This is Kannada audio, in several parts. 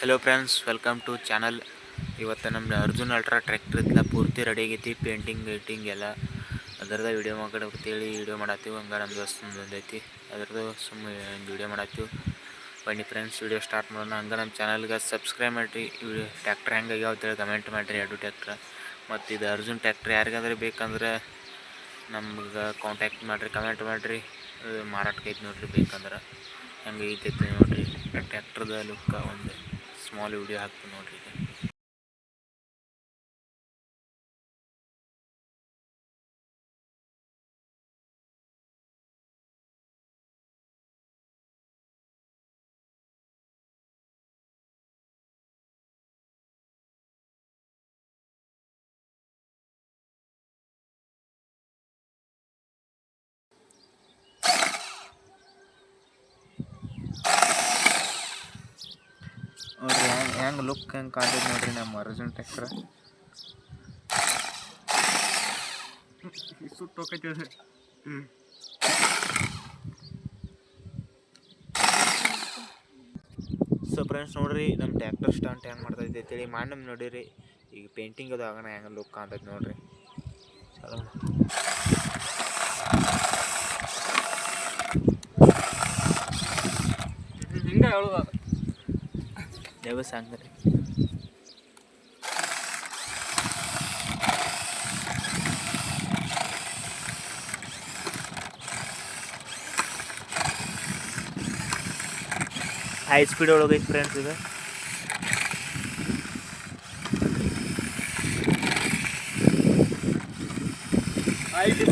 Hello friends welcome to channel ಇವತ್ತು ನಮ್ಮ ಅರ್ಜುನ್ ಅಲ್ಟ್ರಾ ಟ್ರ್ಯಾಕ್ಟರ್ ಇತ್ತಲ್ಲ ಪೂರ್ತಿ ರೆಡಿ ಆಗೈತಿ ಪೇಂಟಿಂಗ್ ಗೀಟಿಂಗ್ ಎಲ್ಲ. ಅದರದ ವಿಡಿಯೋ ಅಂತೇಳಿ ವಿಡಿಯೋ ಮಾಡತ್ತೀವಿ, ಹಂಗೆ ನಮ್ಮ ದೋಸ್ತ ಬಂದೈತಿ. ಅದ್ರದ್ದು ಸುಮ್ಮನೆ ವಿಡಿಯೋ ಮಾಡತ್ತೀವಿ. ಬನ್ನಿ ಫ್ರೆಂಡ್ಸ್ ವಿಡಿಯೋ ಸ್ಟಾರ್ಟ್ ಮಾಡೋಣ. ಹಂಗೆ ನಮ್ಮ ಚಾನಲ್ಗೆ ಸಬ್ಸ್ಕ್ರೈಬ್ ಮಾಡಿರಿ. ವಿಡಿಯೋ ಟ್ಯಾಕ್ಟ್ರ್ ಹೆಂಗೆ ಅಂತೇಳಿ ಕಮೆಂಟ್ ಮಾಡಿರಿ, ಎರಡು ಟ್ಯಾಕ್ಟ್ರ ಮತ್ತು ಇದು ಅರ್ಜುನ್ ಟ್ಯಾಕ್ಟ್ರ್ ಯಾರಿಗಾದ್ರೆ ಬೇಕಂದ್ರೆ ನಮ್ಗೆ ಕಾಂಟ್ಯಾಕ್ಟ್ ಮಾಡಿರಿ ಕಮೆಂಟ್ ಮಾಡಿರಿ. ಮಾರಾಟಕ್ಕೆ ಐತೆ ನೋಡ್ರಿ ಬೇಕಂದ್ರೆ. ಹೆಂಗೆ ಐತೈತೆ ನೋಡ್ರಿ. ಟ್ಯಾಕ್ಟ್ರದ ಲುಕ್ಕ ಒಂದು. ಸ್ಮಾಲ್ ವಿಡಿಯೋ ಹಾಕ್ತೀನಿ ನೋಡ್ರಿ ಈಗ ನೋಡ್ರಿ ಹೆಂಗೆ ಲುಕ್ ಹೆಂಗೆ ಕಾಣ್ತೈತೆ ನೋಡ್ರಿ ನಮ್ಮ ಅರ್ಜುನ್ ಟ್ಯಾಕ್ಟ್ರ ಸುಟ್ಟು ಹೋಗೈತಿ ಅದು. ಸೊ ಫ್ರೆಂಡ್ಸ್ ನೋಡ್ರಿ ನಮ್ಮ ಟ್ಯಾಕ್ಟರ್ ಸ್ಟಂಟ್ ಹೆಂಗೆ ಮಾಡ್ತೈತೆ ಅಂತೇಳಿ ಮಾಡಿ ನಮ್ಗೆ ನೋಡಿರಿ. ಈಗ ಪೇಂಟಿಂಗ್ ಅದು ಆಗೋಣ ಹೆಂಗೆ ಲುಕ್ ಕಾಣ್ತೈತೆ ನೋಡ್ರಿ. ಚಲೋ ಹಿಂಗ ಹೇಳುದು ಅದು ದೇವಸ್ ಹಂಗ್ರಿ ಹೈ ಸ್ಪೀಡ್ ಒಳಗೈತೆ ಫ್ರೆಂಡ್ಸ್ ಇದು ಐದು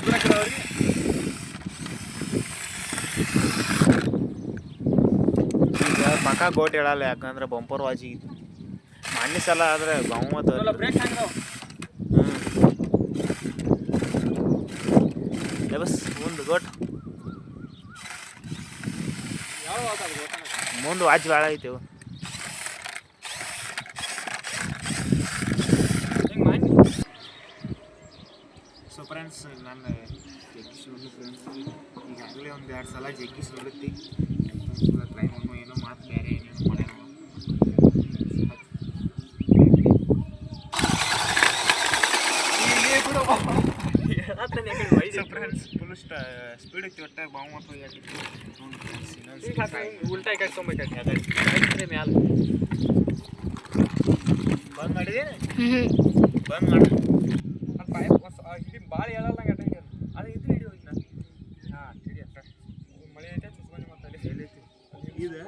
ಮಕ ಗೋಟ್ ಹೇಳಲ್ಲ ಯಾಕಂದ್ರೆ ಬಂಪರ್ ವಾಜಿ ಮಾನ್ಯ ಸಲ ಆದ್ರೆ ಬಹುಮತ ಹಾಕಿದಾವ ದೇವಸ್ ಮುಂದೆ ಗೋಟ್. ಮುಂದೆ ವಾಜ್ ಭಾಳ ಐತೆ ಇವು. ಹಿಂಗೆ ಮಾಡಿ ಸೊ ಫ್ರೆಂಡ್ಸ್ ನಾನು ಜಗ್ಗಿ ಸುಳ್ಳು ಫ್ರೆಂಡ್ಸ್ ಈಗಾಗಲೇ ಒಂದು ಎರಡು ಸಲ ಜಗ್ಗಿ ಸುಳ್ಳುತ್ತಿ ಟ್ರೈ ಮಾಡೋ ಏನೋ ಮಾತು ಬೇರೆ ಏನೇನೋ ಮಾಡ್ಯಾನ ಸೊ ಫ್ರೆಂಡ್ಸ್ ಫುಲ್ ಸ್ಪೀಡ್ ಇತ್ತು ಒಟ್ಟು ಬಹುಮತ ಆಗಿತ್ತು ನೋಡಿ ಫ್ರೆಂಡ್ಸ್ ಇನ್ನೊಂದು ಈಗ ಹಾಕಿ ಉಲ್ಟಾ ಕಟ್ಕೊಂಬೇಕಾಗಿ ಮ್ಯಾಲ. ಬಂದ್ ಮಾಡಿದೇನೆ ಬಂದ್ ಮಾಡ. ಇಲ್ಲಿ ಭಾಳ ಹೇಳಲ್ಲ ನಂಗೆ ಅಟಂಗೆ ಅದು ಇದು ಹಿಡಿ ಹೋಗಿ ನಾನು ಹಾಂ ತಿಳಿ ಅಷ್ಟ. ಮಳೆ ಐತೆ ಚುಸ್ಮನಿ ಮತ್ತೆ ಅಲ್ಲಿ. ಹೇಳೈತಿ ಇದು.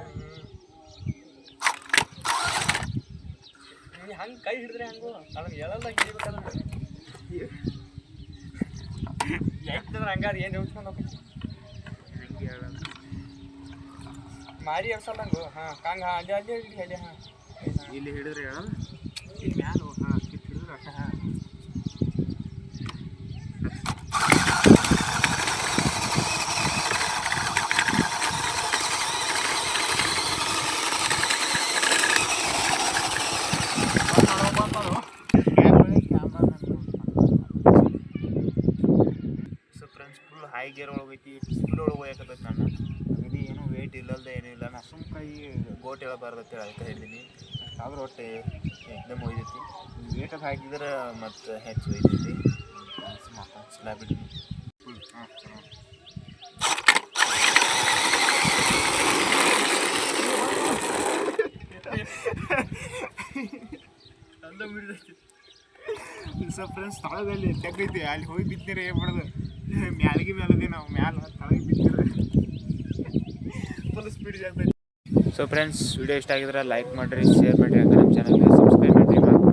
ಹಂಗೆ ಕೈ ಹಿಡಿದ್ರೆ ಹಂಗು? ಅದನ್ನ ಹೇಳಲ್ಲ ಹಿಡಿಬೇಕಂದ್ರೆ ಯಾಕಂದ್ರೆ ಹಂಗಾರ ಏನು ಹೇಳ್ಸ್ಕೊಂಡು ಹೋಗ್ಬೇಕು ಹಂಗೆ ಹೇಳೋದು ಮಾಡಿ ಎಬ್ಸಲ್ಲ ಹಂಗು ಹಾಂ ಹಂಗೆ ಹಾಂ ಅಲ್ಲಿ ಅಲ್ಲಿ ಹಿಡಿ ಅಲ್ಲಿ ಹಾಂ ಇಲ್ಲಿ ಹಿಡಿದ್ರೆ ಹೇಳೋದು ಇಲ್ಲಿ ಮ್ಯಾಲ ಹಾಂ ಕಿತ್ತು ಹಿಡಿದ್ರೆ ಅಷ್ಟ ಹಾಂ ಸೊ ಫ್ರೆಂಡ್ಸ್ ಫುಲ್ ಒಳಗೆ ಗೇರ್ ಒಳಗೈತಿ ಸ್ಪೀಡ್ ಒಳಗೆ ಹೋಗಕತ್ತೈತಿ ನಾನು. ಇದು ಏನು ವೇಟ್ ಇಲ್ಲಲ್ದೆ ಏನಿಲ್ಲ ಇಲ್ಲ. ನಾ ಸುಮ್ ಕೈ ಗೋಟ್ ಹೇಳಬಾರ್ದು ಅಂತೇಳಿ ಅದಕ್ಕೆ ಹೇಳಿದ್ದೀನಿ ಆದ್ರೆ ಒಟ್ಟು ಎಕ್ದಮ್ ಒಯ್ದೈತಿ ವೇಟ್ ಅದು ಹಾಕಿದ್ರೆ ಮತ್ತು ಹೆಚ್ಚು ಒಯ್ದೈತಿ ಚಲ ಬಿಡ್ತೀನಿ ಸರ್ ಹಾಂ ಅಂದ ಬಿಡ್ದೈತಿ ಸೊ ಫ್ರೆಂಡ್ಸ್ ಸ್ಥಳದಲ್ಲಿ ತೆಗ್ದೈತಿ. ಅಲ್ಲಿ ಹೋಗಿ ಬಿದ್ದರೆ ಏನು ಮಾಡೋದು? ಮ್ಯಾಲಿಗೆ ಮೇಲದೆ ನಾವು ಮ್ಯಾಲ ತಳಗೆ ಬಿದ್ದರೆ ಫುಲ್ ಸ್ಪೀಡ್ ಜಾಗ್ತೈತಿ ಸೊ ಫ್ರೆಂಡ್ಸ್ ವಿಡಿಯೋ ಇಷ್ಟ ಆಗಿದ್ರೆ ಲೈಕ್ ಮಾಡಿರಿ ಶೇರ್ ಮಾಡಿರಿ, ಹಾಗೆ ನಮ್ಮ ಚಾನಲ್ಗೆ ಸಬ್ಸ್ಕ್ರೈಬ್ ಮಾಡಿರಿ.